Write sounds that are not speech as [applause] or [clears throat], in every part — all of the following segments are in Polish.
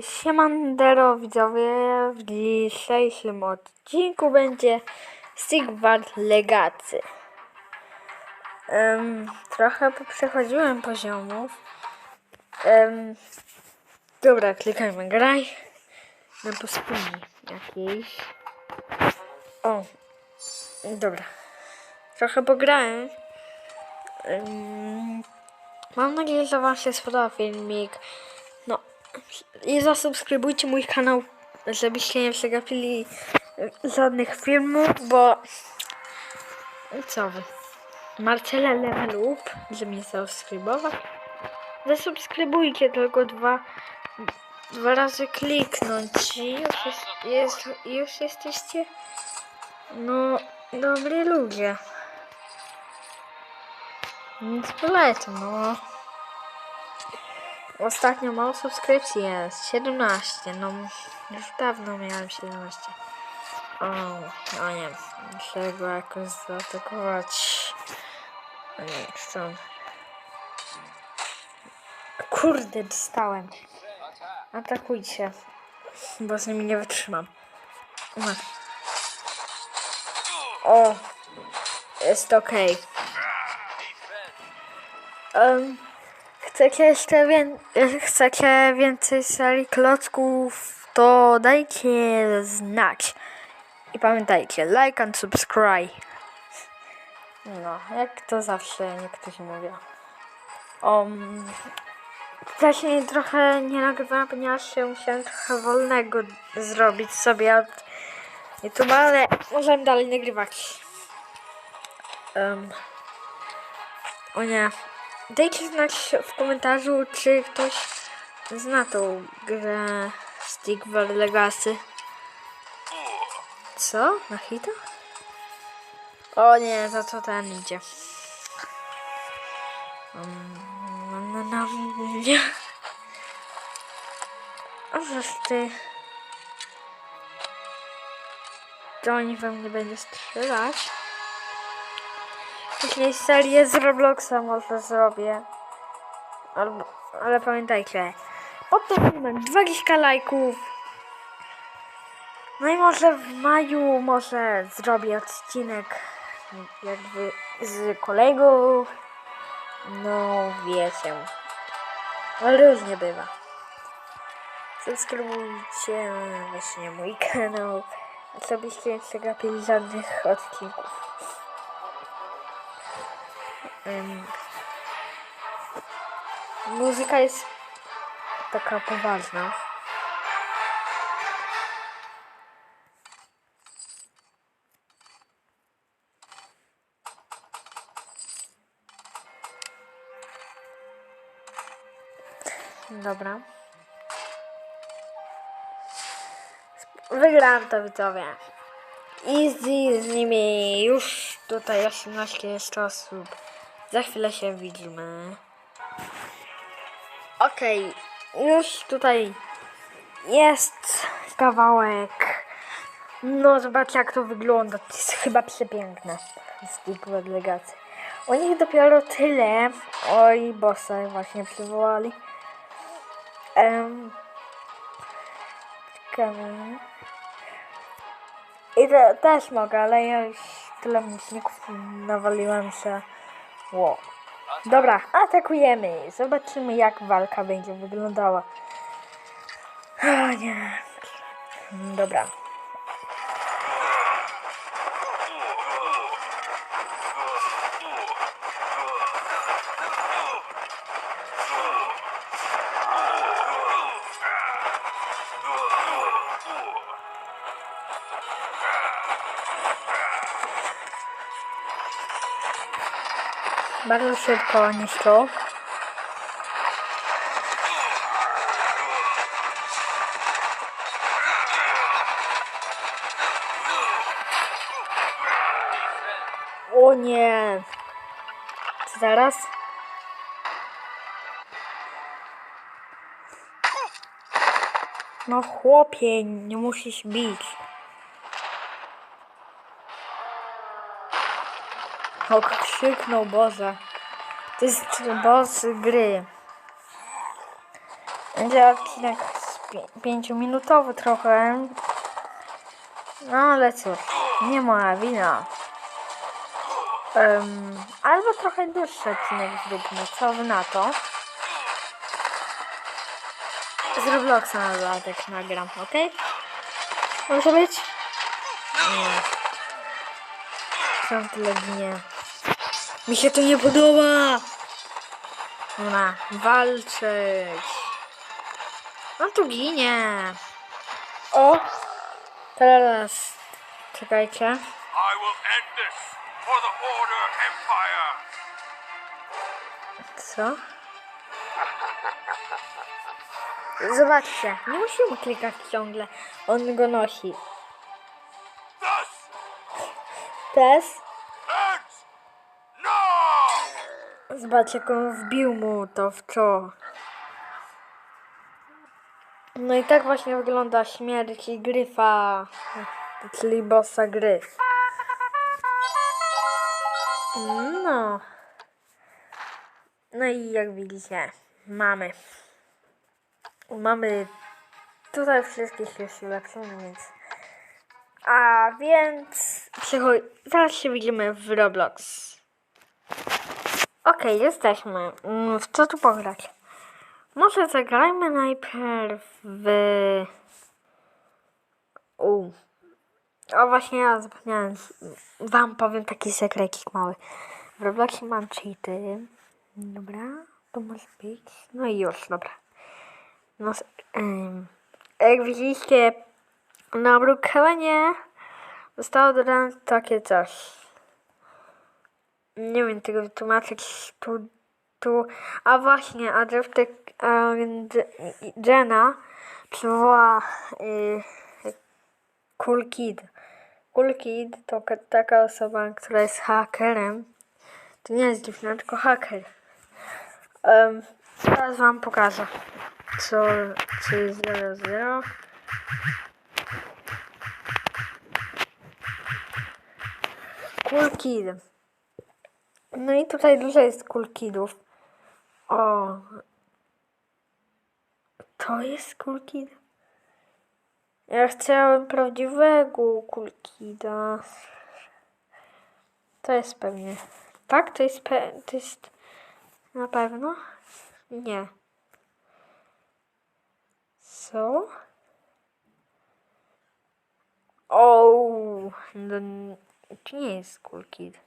Siemandero widzowie, w dzisiejszym odcinku będzie Sigvard Legacy. Ym, trochę przechodziłem poziomów. Ym, dobra, klikajmy graj. Na pustyni jakiejś. O, dobra. Trochę pograłem. Ym, mam nadzieję, że Wam się spodoba filmik. I zasubskrybujcie mój kanał, żebyście nie przegapili żadnych filmów, bo co wy? Marcela Level Up, żeby mnie zasubskrybować. Zasubskrybujcie tylko dwa, dwa razy kliknąć i już, jest, jest, już jesteście no dobri ludzie. Nic polecam, no. Ostatnio mało subskrypcji jest. 17. No już dawno miałem 17. O, o nie. Muszę go jakoś zaatakować. O nie, chcę. Kurde, dostałem. Atakujcie. Bo z nimi nie wytrzymam. Umarł. O, jest okej. Em, chcecie jeszcze wię- chcecie więcej serii klocków, to dajcie znać. I pamiętajcie, like and subscribe. No, jak to zawsze niektórzy mówią. Um, wcześniej trochę nie nagrywałam, ponieważ się musiałem trochę wolnego zrobić sobie od YouTube, ale możemy dalej nagrywać. Um, o nie. Dajcie znać w komentarzu, czy ktoś zna tą grę Stickball Legacy. Co? Na hita? O nie, za co ten idzie? Um, na, na mnie. O, żeż ty. To nie we mnie będzie strzelać. Jeśli serię z Robloxa może zrobię. Albo, ale pamiętajcie. Pod tym filmem 20 lajków. No i może w maju może zrobię odcinek jakby z kolegą. No wiecie. Ale różnie bywa. Subskrybujcie właśnie mój kanał. Żebyście nie przegapili żadnych odcinków. Muzyka jest taka poważna. Dobra. Wygrałam to widzowie. Easy z nimi. Już tutaj 18 jest osób. Za chwilę się widzimy. Okej, już tutaj jest kawałek. No zobaczcie jak to wygląda. To jest chyba przepiękne. Z tych legacji. O nich dopiero tyle. Oj, bossa właśnie przywołali. Um, ciekawe. I te, też mogę, ale ja już tyle myślników nawaliłem, że... Wow. Dobra, atakujemy. Zobaczymy jak walka będzie wyglądała. O nie. Dobra. Bardzo szybko niszczą. O nie! Zaraz. No chłopie, nie musisz bić. O, krzyknął Boże. To jest boss gry. Będzie odcinek pięciominutowy trochę. No ale cóż, nie moja wina. Um, albo trochę dłuższy odcinek zróbmy. Co wy na to? Z Robloxa na dodatek nagram, ok? Może być? Nie. Są tyle. Mi się to nie podoba! Ona walczyć. On tu ginie. O! Teraz. Czekajcie. Co? Zobaczcie, nie musimy klikać ciągle. On go nosi. Teraz zobaczcie, jak on wbił mu to w czoło. No i tak właśnie wygląda śmierć Gryfa, czyli bossa gry. No. No i jak widzicie, mamy. Mamy tutaj wszystkich już ulepszonych, więc... A więc... Przychodź... Zaraz się widzimy w Roblox. Okej, jesteśmy. Mm, W co tu pograć? Może zagrajmy najpierw w... U. O właśnie ja zapomniałem. Wam powiem taki sekrecik mały. W Robloxie mam cheaty. Dobra, to może być. No i już, dobra. No, em, jak widzieliście, na Brookhaven zostało dodane takie coś. Nie wiem tego wytłumaczyć tu, tu. A właśnie, a Driftek Jenna przywoła y, Cool Kid. Cool Kid to ka- taka osoba, która jest hakerem. To nie jest dziewczyna, tylko haker. Um, teraz wam pokażę. Co, co jest 00. Cool Kid. No i tutaj dużo jest Cool Kidów. O. To jest Cool Kid. Ja chciałem prawdziwego Cool Kida. To jest pewnie. Tak? To jest pe... To jest... Na pewno? Nie. Co? O, to nie jest Cool Kid.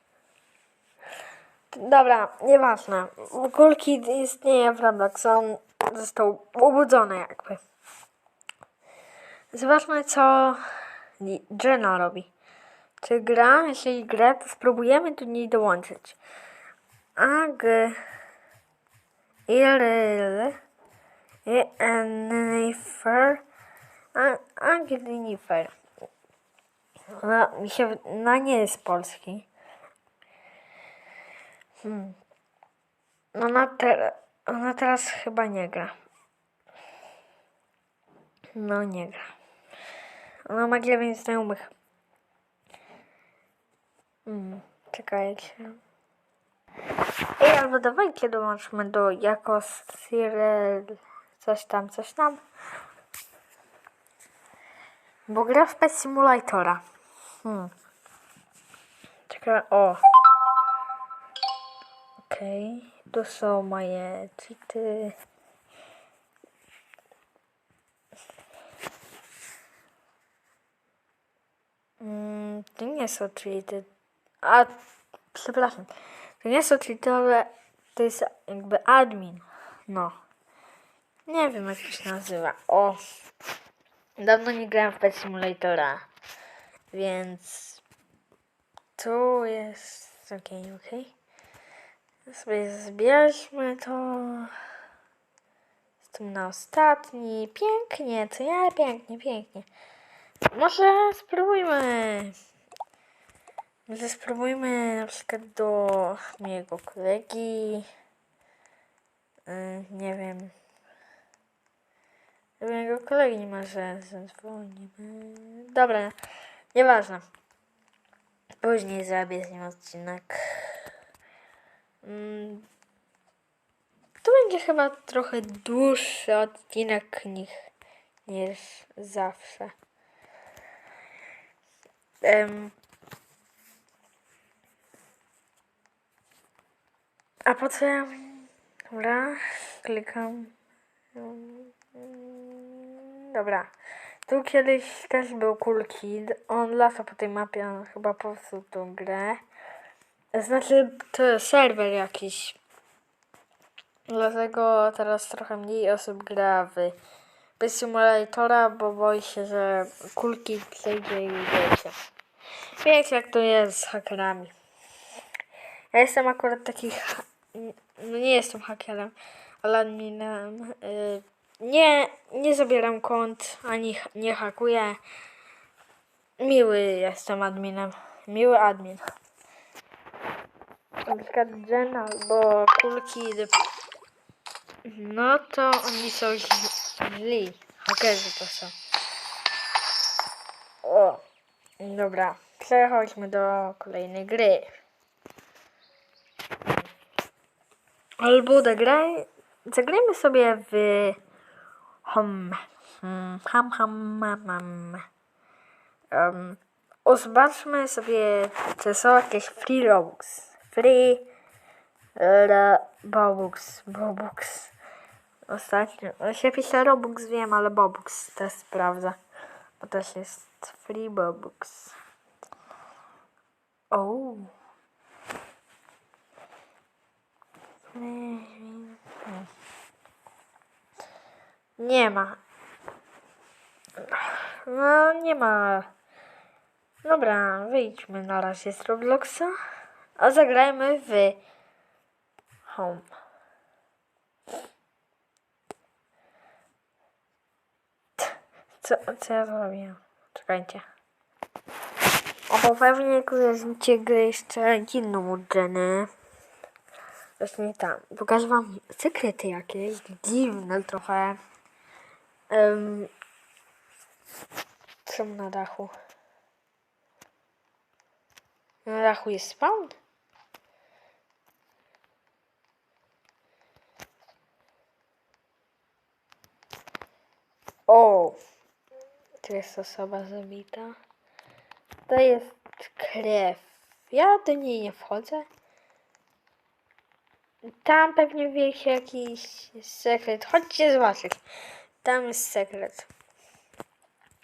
Dobra, nieważne. Kid istnieje w Roblox. Został obudzony jakby. Zobaczmy, co Jenna robi. Czy gra? Jeśli gra, to spróbujemy do niej dołączyć. Ag... Iryl... Jennifer... Agnifer. Ona mi się... Ona nie jest polski. Hmm. Ona, te, ona teraz chyba nie gra. No nie gra. Ona ma dziewięć znajomych. Hmm, czekajcie. Ej, albo dawajcie dołączmy do jako Cyril coś tam, coś tam. Bo gra w Pet Simulatora. Hmm. Czekaj, o. Okej, tu są moje cheaty. Mm, to nie są cheaty. A, przepraszam. To nie są cheaty, ale to jest jakby admin. No. Nie wiem jak to się nazywa. O. Dawno nie grałem w Pet Simulatora. Więc tu jest okej, okej. Sobie zbierzmy to. Jestem na ostatni. Pięknie, co ja? Pięknie, pięknie. Może spróbujmy. Może spróbujmy na przykład do mojego kolegi. Yy, nie wiem. Do mojego kolegi może zadzwonimy. Dobra, nieważne. Później zrobię z nim odcinek. Mm, To będzie chyba trochę dłuższy odcinek niż, niż zawsze. Em, a po ja... Dobra, klikam. Dobra. Tu kiedyś też był Cool Kid. On lata po tej mapie, on chyba powstał tą grę. Znaczy, to jest serwer jakiś. Dlatego teraz trochę mniej osób gra w bez simulatora, bo boi się, że kulki przejdzie i wiecie. Wiecie jak to jest z hakerami. Ja jestem akurat taki, no nie jestem hakerem, ale adminem. Y, nie, nie zabieram kont, ani nie hakuję. Miły jestem adminem. Miły admin. Na przykład Jen albo kulki no to oni są źli-. Hakerzy to są. O, dobra. Przechodźmy do kolejnej gry. Albo zagraj, zagrajmy sobie w hom. Hmm, ham, ham, mam, mam. Um, zobaczmy sobie, czy są jakieś free robux. Free Robux, Bobux. Ostatnio, no się pisze Robux wiem, ale Bobux też sprawdzę. Bo też jest free Bobux. O. Nie ma. No, nie ma. Dobra, wyjdźmy na razie z Robloxa. A zagrajmy w Home. Co, co ja zrobiłem? Czekajcie. O, bo pewnie kojarzycie grę jeszcze inną od Jenny. Właśnie tam. Pokażę wam sekrety jakieś. Dziwne trochę. Um, co na dachu? Na dachu jest spawn? O! Tu jest osoba zabita. To jest krew. Ja do niej nie wchodzę. Tam pewnie wiecie jakiś sekret. Chodźcie zobaczyć. Tam jest sekret.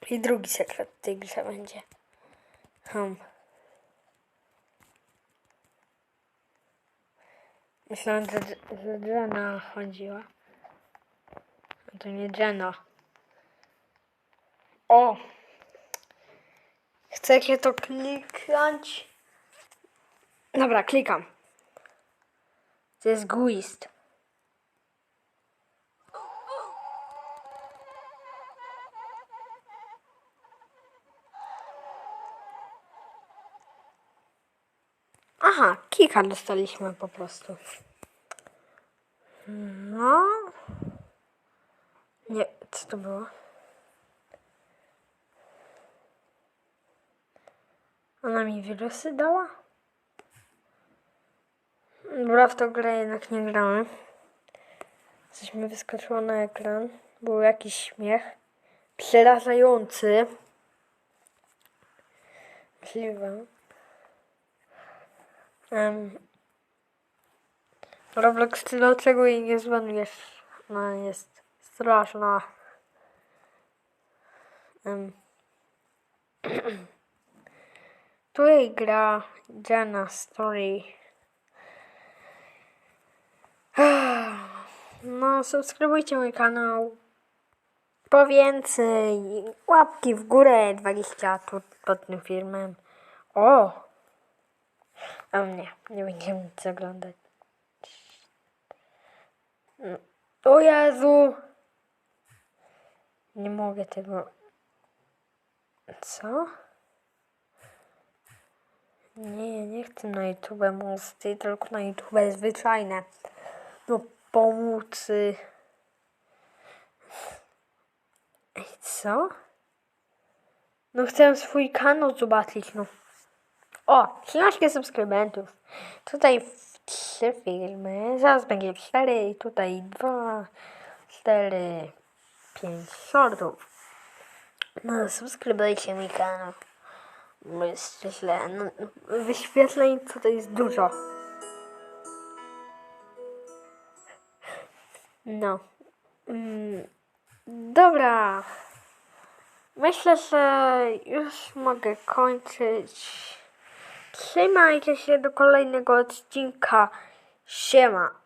I drugi sekret w tej grze będzie. Hmm. Myślałem, że, że Jenna chodziła. A to nie Jenna. O! Chcecie to kliknąć? Dobra, klikam. To jest gwizd. Aha, kika dostaliśmy po prostu. No. Nie, co to było? Ona mi wirusy dała? Dobra, w tą grę jednak nie gramy. Coś mi wyskoczyło na ekran. Był jakiś śmiech. Przerażający. Możliwe. Um, Roblox, ty dlaczego jej nie zbanujesz? No jest straszna. Um. [clears throat] Tu jej gra Jana Story. [sighs] No, subskrybujcie mój kanał. Po więcej. Łapki w górę 20 tu pod tym filmem. O! A nie, nie będziemy nic oglądać. O Jezu! Nie mogę tego. Co? Nie, nie chcę na YouTube mosty, tylko na YouTube zwyczajne. No pomocy. Ej, co? No chcę swój kanał zobaczyć, no. O, 13 subskrybentów. Tutaj trzy filmy. Zaraz będzie cztery i tutaj dwa, cztery, pięć shortów. No, subskrybujcie mój kanał. Jest źle. No, wyświetleń tutaj jest dużo. No. Mm, dobra. Myślę, że już mogę kończyć. Trzymajcie się do kolejnego odcinka. Siema.